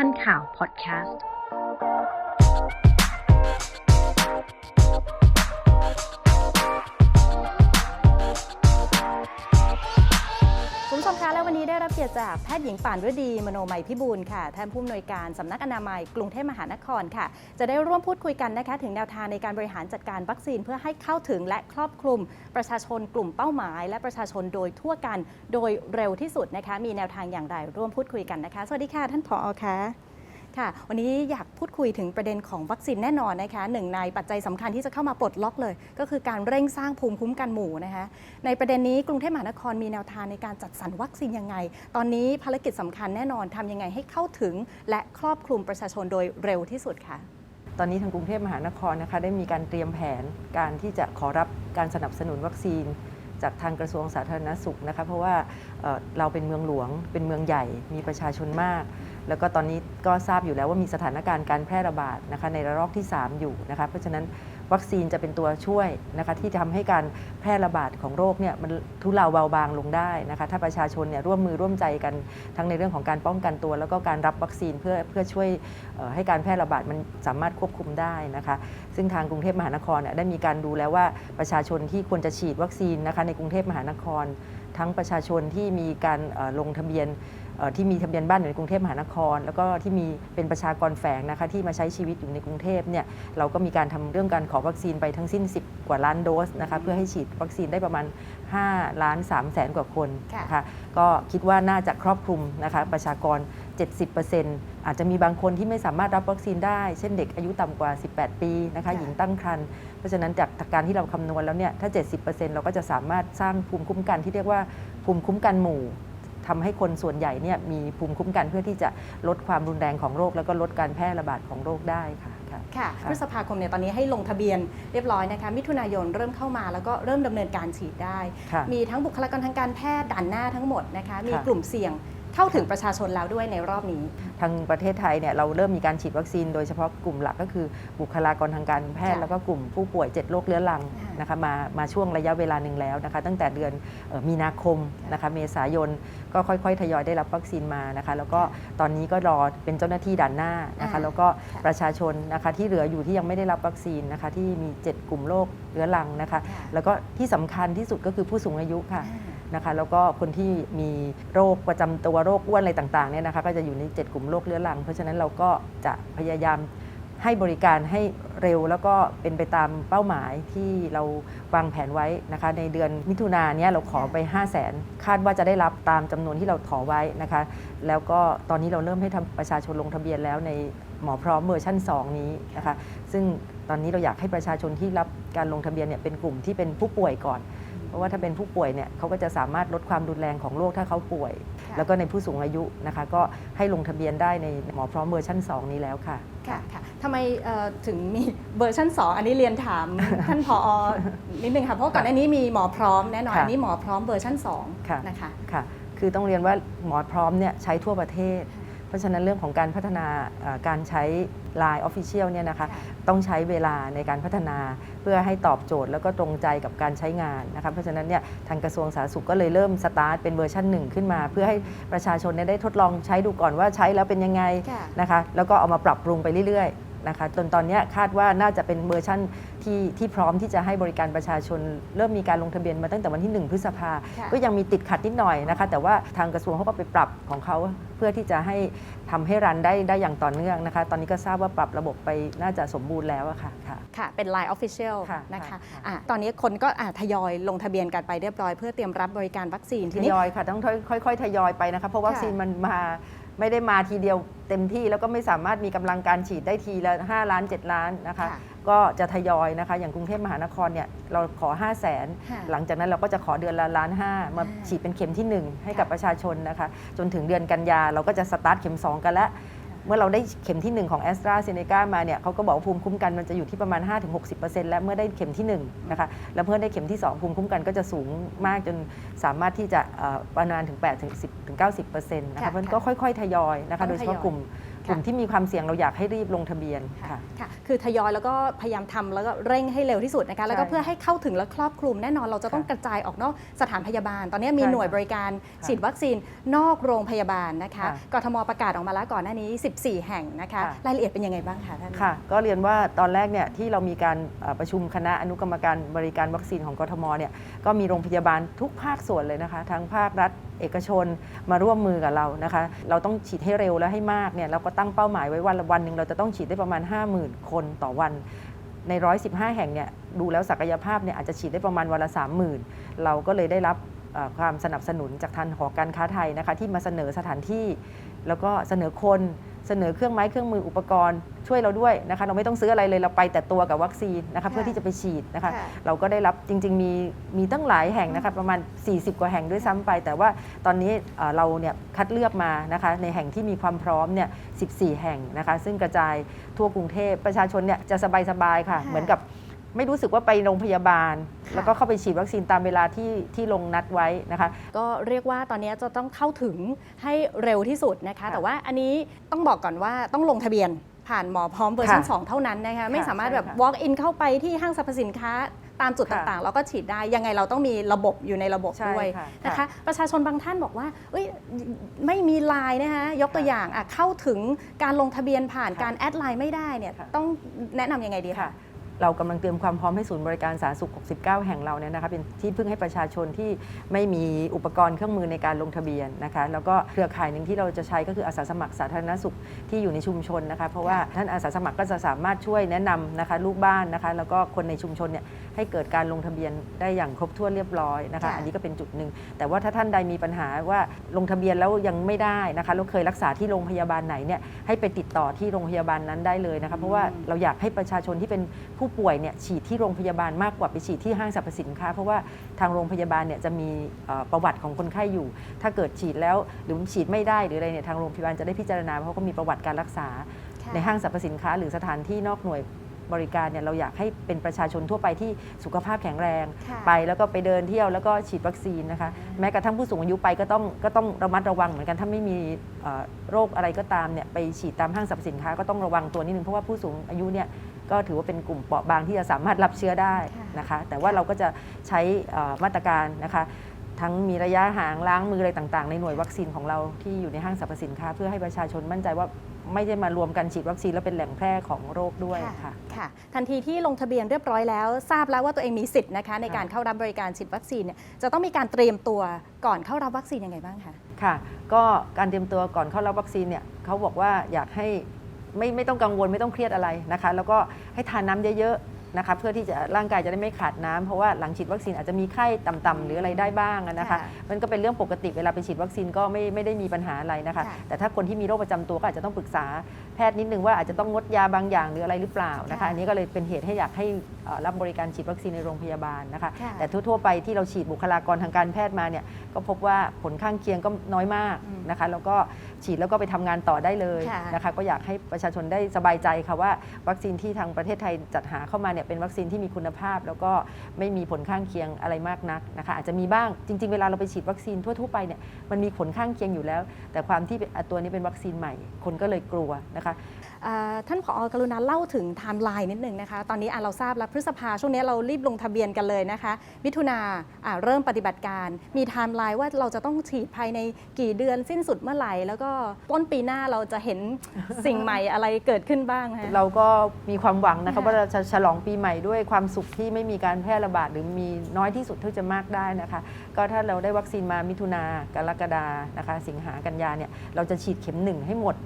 ันข่าวพอดแคสต์ คะและวันนี้ได้รับเกียรติจากแพทย์หญิงป่านฤดีมโนมัยพิบูลค่ะท่านผู้อำนวยการสำนักอนามัยกรุงเทพมหานครค่ะ จะได้ร่วมพูดคุยกันนะคะถึงแนวทางในการบริหารจัดการวัคซีน เพื่อให้เข้าถึงและครอบคลุม ประชาชนกลุ่มเป้าหมาย และประชาชนโดยทั่วกันโดยเร็วที่สุดนะคะ มีแนวทางอย่างไรร่วมพูดคุยกันนะคะ สวัสดีค่ะท่านผอคะ ค่ะ วันนี้อยากพูดคุยถึงประเด็นของวัคซีนแน่นอนนะคะหนึ่งในปัจจัยสำคัญที่จะเข้ามาปลดล็อกเลย ก็คือการเร่งสร้างภูมิคุ้มกันหมู่นะคะ ในประเด็นนี้กรุงเทพมหานครมีแนวทางในการจัดสรรวัคซีนยังไง ตอนนี้ภารกิจสำคัญแน่นอนทำยังไงให้เข้าถึง และครอบคลุมประชาชนโดยเร็วที่สุดค่ะตอนนี้ทางกรุงเทพมหานครนะคะได้มีการเตรียมแผนการที่จะขอรับการสนับสนุนวัคซีน จากทางกระทรวงสาธารณสุขนะคะเพราะว่าเอ่อเราเป็นเมืองหลวง เป็นเมืองใหญ่มีประชาชนมาก แล้วก็ตอนนี้ก็ทราบอยู่แล้วว่ามีสถานการณ์การแพร่ระบาดนะคะในระลอกที่ 3 อยู่นะคะเพราะฉะนั้นวัคซีนจะเป็นตัวช่วยนะคะที่ทำให้การแพร่ระบาดของโรคเนี่ยมันทุเลาเบาบางลงได้นะคะถ้าประชาชนเนี่ยร่วมมือร่วมใจกันทั้งในเรื่องของการป้องกันตัว แล้วก็การรับวัคซีนเพื่อเพื่อช่วยให้การแพร่ระบาดมันสามารถควบคุมได้นะคะซึ่งทางกรุงเทพมหานครเนี่ยได้มีการดูแล้วว่าประชาชนที่ควรจะฉีดวัคซีนนะคะในกรุงเทพมหานคร ทั้งประชาชนที่มีการลงทะเบียน ที่มีทะเบียนบ้านอยู่ในกรุงเทพมหานคร แล้วก็ที่มีเป็นประชากรแฝงนะคะที่มาใช้ชีวิตอยู่ในกรุงเทพเนี่ยเราก็มีการทำเรื่องการขอวัคซีนไปทั้งสิ้น 10 กว่าล้านโดสนะคะเพื่อให้ฉีดวัคซีนได้ประมาณ 5 ล้าน3แสนกว่าคนค่ะนะคะก็คิดว่าน่าจะครอบคลุมนะคะประชากร 70%อาจจะมีบางคนที่ไม่สามารถรับวัคซีนได้ เช่นเด็กอายุต่ำกว่า 18 ปีนะคะค่ะหญิงตั้งครรภ์เพราะฉะนั้นจากการที่เราคำนวณแล้วเนี่ยถ้า 70%เราก็จะสามารถสร้างภูมิคุ้มกันที่เรียกว่าภูมิคุ้มกันหมู่ ทำให้คนส่วนใหญ่เนี่ยมีภูมิคุ้มกันเพื่อที่จะลดความรุนแรงของโรค แล้วก็ลดการแพร่ระบาดของโรคได้ค่ะค่ะค่ะค่ะพฤษภาคมเนี่ยตอนนี้ให้ลงทะเบียนเรียบร้อยนะคะ มิถุนายนเริ่มเข้ามาแล้วก็เริ่มดำเนินการฉีดได้ค่ะมีทั้งบุคลากรทางการแพทย์ด่านหน้าทั้งหมดนะคะ มีค่ะกลุ่มเสี่ยง เข้าถึงประชาชนแล้วด้วยในรอบนี้ ทางประเทศไทยเนี่ยเราเริ่มมีการฉีดวัคซีนโดยเฉพาะกลุ่มหลักก็คือบุคลากรทางการแพทย์ ค่ะแล้วก็กลุ่มผู้ป่วย 7 โรคเรื้อรังค่ะนะคะมามาช่วงระยะเวลาหนึ่งแล้วนะคะตั้งแต่เดือนเอ่อมีนาคมนะคะเมษายนก็ค่อยๆ ทยอยได้รับวัคซีนมานะคะแล้วก็ตอนนี้ก็รอเป็นเจ้าหน้าที่ด่านหน้านะคะอ่า แล้วก็ค่ะประชาชนนะคะที่เหลืออยู่ที่ยังไม่ได้รับวัคซีนนะคะที่มี 7 กลุ่มโรคเรื้อรังนะคะค่ะแล้วก็ที่สำคัญที่สุดก็คือผู้สูงอายุค่ะ อ่า นะคะแล้วก็คนที่มีโรคประจำตัวโรคอ้วนอะไรต่างๆเนี่ยนะคะก็จะอยู่ใน 7 กลุ่มโรคเรื้อรัง เพราะฉะนั้นเราก็จะพยายามให้บริการให้เร็วแล้วก็เป็นไปตามเป้าหมายที่เราวางแผนไว้นะคะ ในเดือนมิถุนาเนี้ยเราขอไป 5 0 0แสนคาดว่าจะได้รับตามจำนวนที่เราขอไว้นะคะ แล้วก็ตอนนี้เราเริ่มให้ทประชาชนลงทะเบียนแล้วในหมอพร้อมเวอร์ชั่น 2 นี้นะคะ ซึ่งตอนนี้เราอยากให้ประชาชนที่รับการลงทะเบียนเนี่ยเป็นกลุ่มที่เป็นผู้ป่วยก่อน เพราะว่าถ้าเป็นผู้ป่วยเนี่ยเขาก็จะสามารถลดความรุนแรงของโรคถ้าเขาป่วยค่ะแล้วก็ในผู้สูงอายุนะคะ ก็ให้ลงทะเบียนได้ในหมอพร้อมเวอร์ชัน2 นี้แล้วค่ะ ค่ะค่ะทำไมเอ่อถึงมีเวอร์ชัน2 อันนี้เรียนถามท่านผอนิดนึงค่ะ เพราะก่อนอันนี้มีหมอพร้อมแน่นอนค่ะอันนี้หมอพร้อมเวอร์ชันค่ะ2นะคะค่ะ คือต้องเรียนว่าหมอพร้อมเนี่ยใช้ทั่วประเทศ เพราะฉะนั้นเรื่องของการพัฒนาเอ่อการใช้ Line Official เนี่ยนะคะค่ะต้องใช้เวลาในการพัฒนาเพื่อให้ตอบโจทย์แล้วก็ตรงใจกับการใช้งานนะคะเพราะฉะนั้นเนี่ยทางกระทรวงสาธารณสุขก็เลยเริ่มสตาร์ทเป็นเวอร์ชันหนึ่งขึ้นมา เพื่อให้ประชาชนเนี่ยได้ทดลองใช้ดูก่อนว่าใช้แล้วเป็นยังไงค่ะนะคะแล้วก็เอามาปรับปรุงไปเรื่อยๆ นะคะจนตอนเนี้ยคาดว่าน่าจะเป็นเวอร์ชั่นที่ที่พร้อมที่จะให้บริการประชาชน เริ่มมีการลงทะเบียนมาตั้งแต่วันที่ 1 พฤษภาค่ะก็ยังมีติดขัดนิดหน่อยนะคะ แต่ว่าทางกระทรวงเขาก็ไปปรับของเขาเพื่อที่จะให้ทำให้รันได้ได้อย่างต่อเนื่องนะคะ ตอนนี้ก็ทราบว่าปรับระบบไปน่าจะสมบูรณ์แล้วอะค่ะค่ะค่ะ เป็น Line Official ค่ะนะคะค่ะอะตอนนี้คนก็อะทยอยลงทะเบียนกันไปเรียบร้อย เพื่อเตรียมรับบริการวัคซีนททีนี้ยอยค่ะต้องค่อยๆทยอยไปนะคะเพราะวัคซีนมันมา ไม่ได้มาทีเดียวเต็มที่แล้วก็ไม่สามารถมีกำลังการฉีดได้ทีละ 5 ล้าน 7 ล้านนะคะ ค่ะก็จะทยอยนะคะ อย่างกรุงเทพมหานครเนี่ยเราขอ 5 0 0แสนค่ะหลังจากนั้นเราก็จะขอเดือนละล้านห้ามาอ่าฉีดเป็นเข็มที่ 1 ให้กับค่ะประชาชนนะคะ จนถึงเดือนกันยาเราก็จะสตาร์ทเข็ม 2 กันแล้ว เมื่อเราได้เข็มที่ 1 ของแอสตราเซเนกามาเนี่ยเขาก็บอกว่าภูมิคุ้มกันมันจะอยู่ที่ประมาณ 5-60%แล้วเมื่อได้เข็มที่1นะคะแล้วเมื่อได้เข็มที่ 2 ภูมิคุ้มกันก็จะสูงมากจนสามารถที่จะประมาณถึง8ถึง10ถึง90%นะคะเพราะฉะนั้นก็ค่อย ๆ ทยอยนะคะโดยเฉพาะกลุ่ม กลุ่มที่มีความเสี่ยงเราอยากให้รีบลงทะเบียนค่ะ ค่ะ คือทยอยแล้วก็พยายามทำแล้วก็เร่งให้เร็วที่สุดนะคะ แล้วก็ใช่เพื่อให้เข้าถึงและครอบคลุมแน่นอนเราจะต้องค่ะกระจายออกนอกสถานพยาบาล ตอนนี้มีใช่หน่วยค่ะบริการค่ะฉีดวัคซีนนอกโรงพยาบาลนะคะค่ะกทมประกาศออกมาแล้วก่อนหน้านี้ 14 แห่งนะคะค่ะรายละเอียดเป็นยังไงบ้างคะท่าน ค่ะ ก็เรียนว่าตอนแรกเนี่ยที่เรามีการเอ่อประชุมคณะอนุกรรมการบริการวัคซีนของกทมเนี่ยก็มีโรงพยาบาลทุกภาคส่วนเลยนะคะทั้งภาครัฐเอกชนมาร่วมมือกับเรานะคะ เราต้องฉีดให้เร็วและให้มากเนี่ยเราก็ตั้งเป้าหมายไว้วันละวันหนึ่งเราจะต้องฉีดได้ประมาณ 50,000 คนต่อวันใน 115 แห่งเนี่ยดูแล้วศักยภาพเนี่ยอาจจะฉีดได้ประมาณวันละ 30,000 เราก็เลยได้รับความสนับสนุนจากทางหอการค้าไทยนะคะที่มาเสนอสถานที่ แล้วก็เสนอคน เสนอเครื่องไม้เครื่องมืออุปกรณ์ช่วยเราด้วยนะคะเราไม่ต้องซื้ออะไรเลยเราไปแต่ตัวกับวัคซีนนะคะเพื่อที่จะไปฉีดนะคะ ค่ะเราก็ได้รับจริง ๆ มีมีตั้งหลายแห่งนะคะประมาณ 40 กว่าแห่งด้วยซ้ำไป แต่ว่าตอนนี้เอ่อเราเนี่ยคัดเลือกมานะคะในแห่งที่มีความพร้อมเนี่ย14 แห่งนะคะ ซึ่งกระจายทั่วกรุงเทพประชาชนเนี่ยจะสบายๆค่ะ ค่ะ เหมือนกับ ไม่รู้สึกว่าไปโรงพยาบาลค่ะแล้วก็เข้าไปฉีดวัคซีนตามเวลาที่ที่ลงนัดไว้นะคะ ก็เรียกว่าตอนนี้จะต้องเข้าถึงให้เร็วที่สุดนะคะค่ะแต่ว่าอันนี้ต้องบอกก่อนว่าต้องลงทะเบียนผ่านหมอพร้อมเวอร์ชันค่ะ2เท่านั้นนะคะไม่ค่ะสามารถแบบใช่ค่ะ walk in เข้าไปที่ห้างสรรพสินค้าตามจุดค่ะต่างๆ แล้วก็ฉีดได้ยังไงเราต้องมีระบบอยู่ในระบบใช่ด้วยค่ะนะคะค่ะประชาชนบางท่านบอกว่าเอ้ยไม่มีไลน์นะคะยกตัวอย่างอะเข้าถึงการลงทะเบียนผ่านค่ะการแอดไลน์ไม่ได้เนี่ยค่ะต้องแนะนำยังไงดีค่ะคะ เรากำลังเตรียมความพร้อมให้ศูนย์บริการสาธารณสุข 69 แห่งเราเนี่ยนะคะเป็นที่พึ่งให้ประชาชนที่ไม่มีอุปกรณ์เครื่องมือในการลงทะเบียนนะคะแล้วก็เครือข่ายหนึ่งที่เราจะใช้ก็คืออาสาสมัครสาธารณสุขที่อยู่ในชุมชนนะคะเพราะว่าท่านอาสาสมัครก็จะสามารถช่วยแนะนำนะคะลูกบ้านนะคะแล้วก็คนในชุมชนเนี่ยให้เกิดการลงทะเบียนได้อย่างครบถ้วนเรียบร้อยนะคะค่ะอันนี้ก็เป็นจุดหนึ่งแต่ว่าถ้าท่านใดมีปัญหาว่าลงทะเบียนแล้วยังไม่ได้นะคะแล้วเคยรักษาที่โรงพยาบาลไหนเนี่ยให้ไปติดต่อที่โรงพยาบาลนั้นได้เลยนะคะเพราะว่าเราอยากให้ประชาชนที่เป็นผู้ป่วยเนี่ยฉีดที่โรงพยาบาลมากกว่าไปฉีดที่ห้างสรรพสินค้า เพราะว่าทางโรงพยาบาลเนี่ยจะมีเอ่อประวัติของคนไข้อยู่ ถ้าเกิดฉีดแล้วหรือฉีดไม่ได้หรืออะไรเนี่ยทางโรงพยาบาลจะได้พิจารณาเพราะเขามีประวัติการรักษา ในห้างสรรพสินค้า หรือสถานที่นอกหน่วยบริการเนี่ยเราอยากให้เป็นประชาชนทั่วไปที่สุขภาพแข็งแรงค่ะไปแล้วก็ไปเดินเที่ยวแล้วก็ฉีดวัคซีนนะคะแม้กระทั่งผู้สูงอายุไปก็ต้องก็ต้องระมัดระวังเหมือนกันถ้าไม่มีเอ่อโรคอะไรก็ตามเนี่ยไปฉีดตามห้างสรรพสินค้าก็ต้องระวังตัวนิดนึงเพราะว่าผู้สูงอายุเนี่ย ก็ถือว่าเป็นกลุ่มเปราะบางที่จะสามารถรับเชื้อได้นะคะ แต่ว่าเราก็จะใช้เอ่อมาตรการนะคะทั้งมีระยะห่างล้างมืออะไรต่างๆ ในหน่วยวัคซีนของเราที่อยู่ในห้างสรรพสินค้า เพื่อให้ประชาชนมั่นใจว่าไม่ได้มารวมกันฉีดวัคซีนแล้วเป็นแหล่งแพร่ของโรคด้วยค่ะค่ะ ทันทีที่ลงทะเบียนเรียบร้อยแล้ว ทราบแล้วว่าตัวเองมีสิทธิ์นะคะในค่ะการเข้ารับบริการฉีดวัคซีนเนี่ยจะต้องมีการเตรียมตัวก่อนเข้ารับวัคซีนยังไงบ้างคะค่ะ ก็การเตรียมตัวก่อนเข้ารับวัคซีนเนี่ยเขาบอกว่าอยากให้ ไม่ไม่ต้องกังวลไม่ต้องเครียดอะไรนะคะ แล้วก็ให้ทานน้ำเยอะๆนะคะเพื่อที่จะร่างกายจะได้ไม่ขาดน้ำเพราะว่าหลังฉีดวัคซีนอาจจะมีไข้ต่ำๆหรืออะไรได้บ้างอะนะคะค่ะมันก็เป็นเรื่องปกติเวลาไปฉีดวัคซีนก็ไม่ไม่ได้มีปัญหาอะไรนะคะค่ะแต่ถ้าคนที่มีโรคประจำตัวก็อาจจะต้องปรึกษาแพ ทย์นิดนึงว่าอาจจะต้องงดยาบางอย่างหรืออะไรหรือเปล่านะคะค่ะอันนี้ก็เลยเป็นเหตุให้อยากให้เอ่อรับบริการฉีดวัคซีนในโรงพยาบาลนะคะค่ะแต่ทั่วๆไปที่เราฉีดบุคลากรทางการแพทย์มาเนี่ยก็พบว่าผลข้างเคียงก็น้อยมากอืมนะคะ แล้วก็ฉีดแล้วก็ไปทำงานต่อได้เลยค่ะนะคะ ก็อยากให้ประชาชนได้สบายใจค่ะว่า วัคซีนที่ทางประเทศไทยจัดหาเข้ามาเนี่ยเป็นวัคซีนที่มีคุณภาพ แล้วก็ไม่มีผลข้างเคียงอะไรมากนักนะคะ อาจจะมีบ้างจริง ๆ เวลาเราไปฉีดวัคซีนทั่วๆไปเนี่ยมันมีผลข้างเคียงอยู่แล้ว แต่ความที่เป็นอะตัวนี้เป็นวัคซีนใหม่ คนก็เลยกลัวนะคะอ่าท่านผอกรุณาเล่าถึงไทม์ไลน์นิดนึงนะคะ ตอนนี้อะเราทราบแล้วพฤษภาช่วงนี้เรารีบลงทะเบียนกันเลยนะคะมิถุนาอะเริ่มปฏิบัติการ มีไทม์ไลน์ว่าเราจะต้องฉีดภายในกี่เดือนสิ้นสุดเมื่อไหร่ แล้วก็ต้นปีหน้าเราจะเห็นสิ่งใหม่อะไรเกิดขึ้นบ้างคะเราก็มีความหวังนะคะค่ะว่าเราจะฉลองปีใหม่ด้วยความสุขที่ไม่มีการแพร่ระบาดหรือมีน้อยที่สุดเท่าจะมากได้นะคะ ก็ถ้าเราได้วัคซีนมามิถุนากรกฎานะคะ สิงหากันยาเนี่ยเราจะฉีดเข็มหนึ่งให้หมด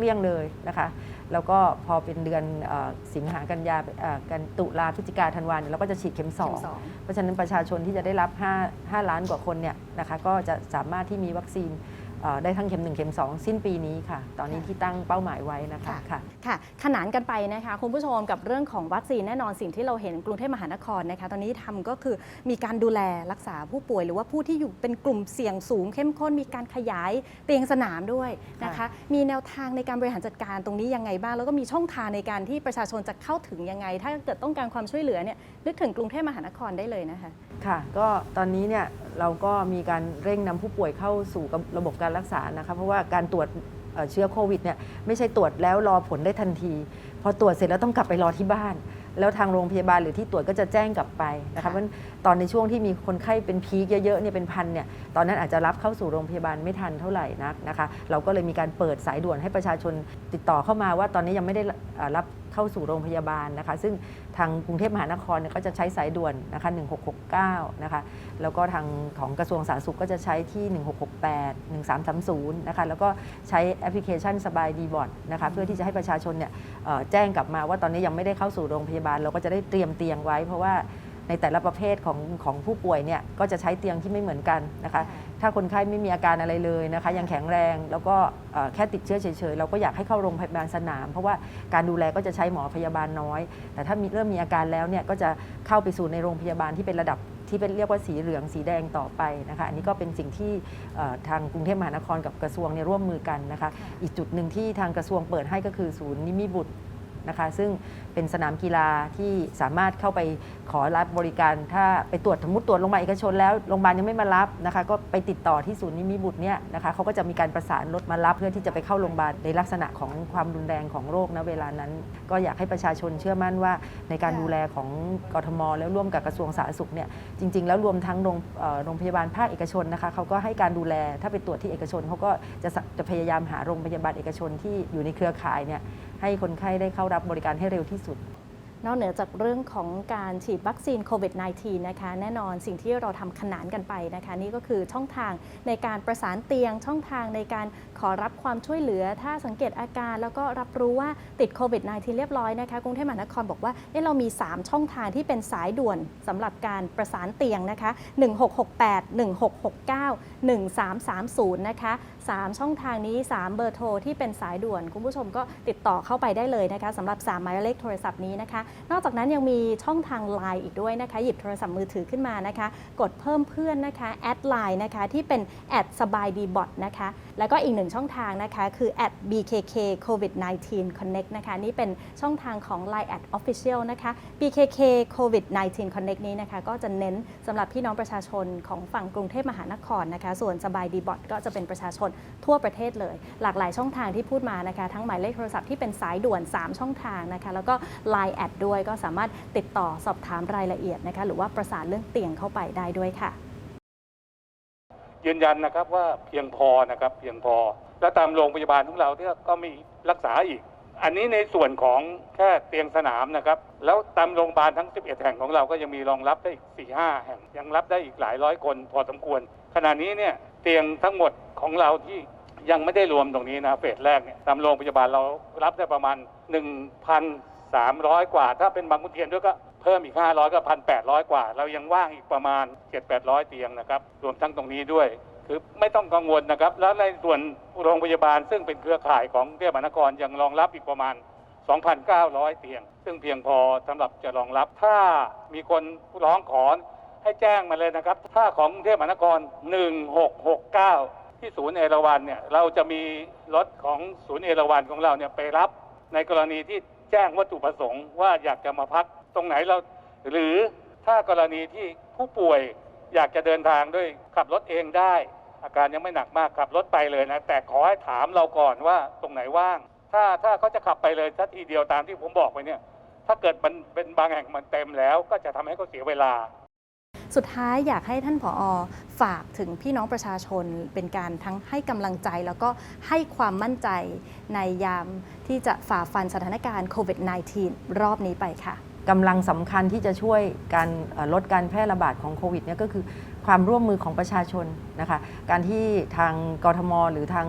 เกลี้ยงเลยนะคะ แล้วก็พอเป็นเดือนเออสิงหากันยาเอ่อกันตุลาพฤศจิกาธันวาเนี่ยเราก็จะฉีดเข็มสอง เข็มสอง เพราะฉะนั้นประชาชนที่จะได้รับ 5 5 ล้านกว่าคนเนี่ยนะคะก็จะสามารถที่มีวัคซีนเอ่อได้ทั้งเข็ม 1 เข็ม 2 สิ้นปีนี้ค่ะ ตอนนี้ค่ะที่ตั้งเป้าหมายไว้นะคะค่ะ ค่ะค่ะขนานกันไปนะคะคุณผู้ชมกับเรื่องของวัคซีนแน่นอนสิ่งที่เราเห็นกรุงเทพมหานครนะคะ ตอนนี้ทำก็คือมีการดูแลรักษาผู้ป่วย หรือว่าผู้ที่อยู่เป็นกลุ่มเสี่ยงสูง เข้มข้นมีการขยายเตียงสนามด้วยนะคะค่ะมีแนวทางในการบริหารจัดการตรงนี้ยังไงบ้าง แล้วก็มีช่องทางในการที่ประชาชนจะเข้าถึงยังไง ถ้าเกิดต้องการความช่วยเหลือเนี่ยนึกถึงกรุงเทพมหานครได้เลยนะคะค่ะ ก็ตอนนี้เนี่ยเราก็มีการเร่งนำผู้ป่วยเข้าสู่ระบบการรักษานะคะเพราะว่าการตรวจ เอ่อเชื้อโควิดเนี่ยไม่ใช่ตรวจแล้วรอผลได้ทันที พอตรวจเสร็จแล้วต้องกลับไปรอที่บ้าน แล้วทางโรงพยาบาลหรือที่ตรวจก็จะแจ้งกลับไปนะคะค่ะเพราะฉะนั้นตอนในช่วงที่มีคนไข้เป็นพีคเยอะๆเนี่ยเป็นพันเนี่ยตอนนั้นอาจจะรับเข้าสู่โรงพยาบาลไม่ทันเท่าไหร่นักนะคะ เราก็เลยมีการเปิดสายด่วนให้ประชาชนติดต่อเข้ามาว่าตอนนี้ยังไม่ได้อ่ารับ เข้าสู่โรงพยาบาลนะคะ ซึ่งทางกรุงเทพมหานครเนี่ยก็จะใช้สายด่วนนะคะ1669นะคะแล้วก็ทางของกระทรวงสาธารณสุขก็จะใช้ที่ 1668 1330นะคะแล้วก็ใช้แอปพลิเคชันสบายดีบอทนะคะเพื่อที่จะให้ประชาชนเนี่ยแจ้งกลับมาว่าตอนนี้ยังไม่ได้เข้าสู่โรงพยาบาลเราก็จะได้เตรียมเตียงไว้ เพราะว่า ในแต่ละประเภทของของผู้ป่วยเนี่ยก็จะใช้เตียงที่ไม่เหมือนกันนะคะ ถ้าคนไข้ไม่มีอาการอะไรเลยนะคะ ยังแข็งแรงแล้วก็เอ่อแค่ติดเชื้อเฉยๆ เราก็อยากให้เข้าโรงพยาบาลสนาม เพราะว่าการดูแลก็จะใช้หมอพยาบาลน้อย แต่ถ้ามีเริ่มมีอาการแล้วเนี่ยก็จะเข้าไปสู่ในโรงพยาบาลที่เป็นระดับที่เป็นเรียกว่าสีเหลืองสีแดงต่อไปนะคะ อันนี้ก็เป็นสิ่งที่เอ่อทางกรุงเทพมหานครกับกระทรวงเนี่ยร่วมมือกันนะคะ อีกจุดหนึ่งที่ทางกระทรวงเปิดให้ก็คือศูนย์นิมิบุตร นะคะ ซึ่งเป็นสนามกีฬาที่สามารถเข้าไปขอรับบริการ ถ้าไปตรวจสมมติตรวจโรงพยาบาลเอกชนแล้วโรงพยาบาลยังไม่มารับนะคะ ก็ไปติดต่อที่ศูนย์นิมิบุตรเนี่ยนะคะเขาก็จะมีการประสานรถมารับเพื่อที่จะไปเข้าโรงพยาบาลในลักษณะของความรุนแรงของโรคณเวลานั้น ก็อยากให้ประชาชนเชื่อมั่นว่า ในการค่ะดูแลของกทม แล้วร่วมกับกระทรวงสาธารณสุขเนี่ยจริง ๆ แล้วรวมทั้งโรงเอ่อโรงพยาบาลภาคเอกชนนะคะเขาก็ให้การดูแลถ้าไปตรวจที่เอกชนเขาก็จะสะจะพยายามหาโรงพยาบาลเอกชนที่อยู่ในเครือข่ายเนี่ย ให้คนไข้ได้เข้ารับบริการให้เร็วที่สุด นอกเหนือจากเรื่องของการฉีดวัคซีนโควิด -19 นะคะ แน่นอนสิ่งที่เราทำขนานกันไปนะคะ นี่ก็คือช่องทางในการประสานเตียง ช่องทางในการขอรับความช่วยเหลือ ถ้าสังเกตอาการ แล้วก็รับรู้ว่าติดโควิด -19 เรียบร้อยนะคะกรุงเทพมหานครบอกว่าเเรามี 3 ช่องทางที่เป็นสายด่วนสำหรับการประสานเตียงนะคะ1668 1669 1330นะคะ3 ช่องทางนี้ 3 เบอร์โทรที่เป็นสายด่วน คุณผู้ชมก็ติดต่อเข้าไปได้เลยนะคะสำหรับ 3 หมายเลขโทรศัพท์นี้นะคะนอกจากนั้นยังมีช่องทาง Line อีกด้วยนะคะ หยิบโทรศัพท์มือถือขึ้นมานะคะ กดเพิ่มเพื่อนนะคะแอดไลน์นะคะที่เป็นแอดสบายดีบอทนะคะ แล้วก็อีกหนึ่งช่องทางนะคะคือ at bkk covid 19 connect นะคะนี่เป็นช่องทางของ Line at official นะคะ bkk covid 19 connect นี้นะคะ ก็จะเน้นสำหรับพี่น้องประชาชนของฝั่งกรุงเทพมหานครนะคะ ส่วนสบายดีบอทก็จะเป็นประชาชนทั่วประเทศเลย หลากหลายช่องทางที่พูดมานะคะ ทั้งหมายเลขโทรศัพท์ที่เป็นสายด่วน 3 ช่องทางนะคะ แล้วก็ Line แอดด้วย ก็สามารถติดต่อสอบถามรายละเอียดนะคะหรือว่าประสานเรื่องเตียงเข้าไปได้ด้วยค่ะ ยืนยันนะครับว่าเพียงพอนะครับเพียงพอ และตามโรงพยาบาลของเราเนี่ก็มีรักษาอีก อันนี้ในส่วนของแค่เตียงสนามนะครับ แล้วตามโรงพยาบาลทั้ง 11 แห่งของเราก็ยังมีรองรับได้อีก 4-5 แห่ง ยังรับได้อีกหลายร้อยคนพอสมควร ขณะนี้เนี่ยเตียงทั้งหมดของเราที่ยังไม่ได้รวมตรงนี้นะเฟสแรกเนี่ยตามโรงพยาบาลเรารับได้ประมาณ 300 กว่า ถ้าเป็นบางขุนเทียนด้วยก็เพิ่มอีก 500 ก็1,800กว่า เรายังว่างอีกประมาณ 7-800 เตียงนะครับ รวมทั้งตรงนี้ด้วย คือไม่ต้องกังวลนะครับ แล้วในส่วนโรงพยาบาลซึ่งเป็นเครือข่ายของเทพมหานครยังรองรับอีกประมาณ 2,900 เตียง ซึ่งเพียงพอสำหรับจะรองรับ ถ้ามีคนร้องขอให้แจ้งมาเลยนะครับ ถ้าของกรุงเทพมหานคร 1669 ที่ศูนย์เอราวันเนี่ย เราจะมีรถของศูนย์เอราวันของเราเนี่ยไปรับในกรณีที่ แจ้งวัตถุประสงค์ว่าอยากจะมาพักตรงไหนเรา หรือถ้ากรณีที่ผู้ป่วยอยากจะเดินทางด้วยขับรถเองได้ อาการยังไม่หนักมากขับรถไปเลยนะ แต่ขอให้ถามเราก่อนว่าตรงไหนว่าง ถ้าถ้าเขาจะขับไปเลยทัทีเดียวตามที่ผมบอกไปเนี่ย ถ้าเกิดมันเป็นบางแห่งมันเต็มแล้ว ก็จะทำให้เขาเสียเวลา สุดท้ายอยากให้ท่านผอ ฝากถึงพี่น้องประชาชนเป็นการทั้งให้กำลังใจ แล้วก็ให้ความมั่นใจในยามที่จะฝ่าฟันสถานการณ์โควิด -19 รอบนี้ไปค่ะกำลังสำคัญที่จะช่วยการลดการแพร่ระบาดของโควิดเนี่ยก็คือความร่วมมือของประชาชนนะคะ การที่ทางกรทม หรือทาง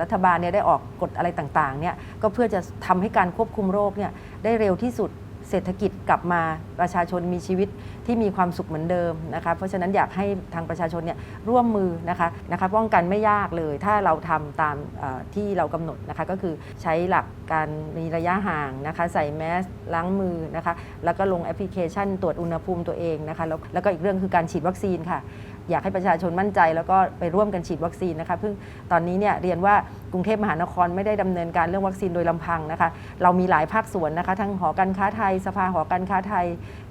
รัฐบาลเนี่ยได้ออกกฎอะไรต่างๆเนี่ยก็เพื่อจะทำให้การควบคุมโรคเนี่ยได้เร็วที่สุด เศรษฐกิจกลับมาประชาชนมีชีวิตที่มีความสุขเหมือนเดิมนะคะเพราะฉะนั้นอยากให้ทางประชาชนเนี่ยร่วมมือนะคะนะคะป้องกันไม่ยากเลย ถ้าเราทำตามที่เรากำหนดนะคะก็คือใช้หลักการมีระยะห่างนะคะใส่แมสล้างมือนะคะแล้วก็ลงแอปพลิเคชันตรวจอุณหภูมิตัวเองนะคะแล้วแล้วก็อีกเรื่องคือการฉีดวัคซีนค่ะอยากให้ประชาชนมั่นใจแล้วก็ไปร่วมกันฉีดวัคซีนนะคะเพิ่งตอนนี้เนี่ยเรียนว่ากรุงเทพมหานครไม่ได้ดำเนินการเรื่องวัคซีนโดยลำพังนะคะ เรามีหลายภาคส่วนนะคะ ทั้งหอการค้าไทย สภาหอการค้าไทย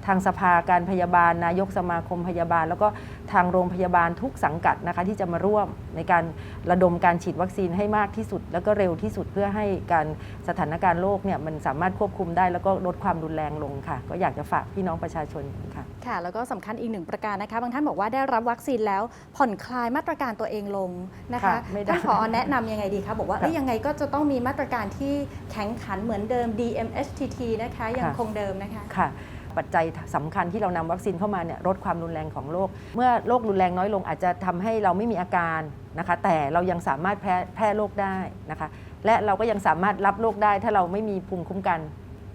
ทางสภาการพยาบาล นายกสมาคมพยาบาล แล้วก็ทางโรงพยาบาลทุกสังกัดนะคะ ที่จะมาร่วมในการระดมการฉีดวัคซีนให้มากที่สุด แล้วก็เร็วที่สุดเพื่อให้การสถานการณ์โลกเนี่ยมันสามารถควบคุมได้แล้วก็ลดความรุนแรงลงค่ะ ก็อยากจะฝากพี่น้องประชาชนค่ะค่ะแล้วก็สำคัญอีกหนึ่งประการนะคะ บางท่านบอกว่าได้รับวัคซีนแล้วผ่อนคลายมาตรการตัวเองลงนะคะค่ะไม่ได้ท่านผอแนะนำยังไงดีคะบอกว่าค่ะเอ้ยยังไงก็จะต้องมีมาตรการที่แข็งขันเหมือนเดิม DMHTT นะคะยังค่ะคงเดิมนะคะค่ะปัจจัยสำคัญที่เรานำวัคซีนเข้ามาเนี่ยลดความรุนแรงของโรค เมื่อโรครุนแรงน้อยลงอาจจะทำให้เราไม่มีอาการนะคะ แต่เรายังสามารถแพร่แพร่โรคได้นะคะ และเราก็ยังสามารถรับโรคได้ถ้าเราไม่มีภูมิคุ้มกัน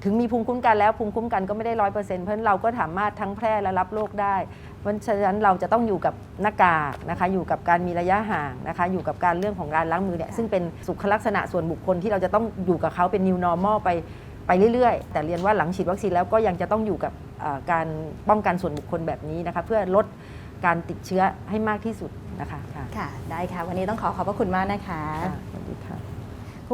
ถึงมีภูมิคุ้มกันแล้วภูมิคุ้มกันก็ไม่ได้ร้อยเปอร์เซ็นต์เพราะฉะนั้นเราก็สามารถทั้งแพร่และรับโรคได้ เพราะฉะนั้นเราจะต้องอยู่กับหน้ากากนะคะ อยู่กับการมีระยะห่างนะคะ อยู่กับการเรื่องของการล้างมือเนี่ยซึ่งเป็นสุขลักษณะส่วนบุคคลที่เราจะต้องอยู่กับเขาเป็น new normal ไปไปเรื่อยๆ แต่เรียนว่าหลังฉีดวัคซีนแล้วก็ยังจะต้องอยู่กับเอ่อการป้องกันส่วนบุคคลแบบนี้นะคะ เพื่อลดการติดเชื้อให้มากที่สุดนะคะค่ะค่ะได้ค่ะ วันนี้ต้องขอขอบพระคุณมากนะคะค่ะสวัสดีค่ะ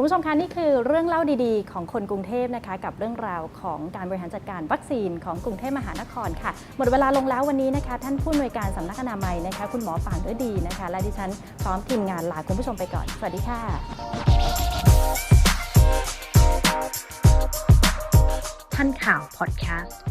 คุณผู้ชมคะนี่คือเรื่องเล่าดีๆ ของคนกรุงเทพนะคะ กับเรื่องราวของการบริหารจัดการวัคซีนของกรุงเทพมหานครค่ะ หมดเวลาลงแล้ววันนี้นะคะ ท่านผู้อำนวยการสำนักอนามัยนะคะ คุณหมอป่านด้วยดีนะคะ และดิฉันพร้อมทีมงานลาคุณผู้ชมไปก่อน สวัสดีค่ะทันข่าวพอดแคสต์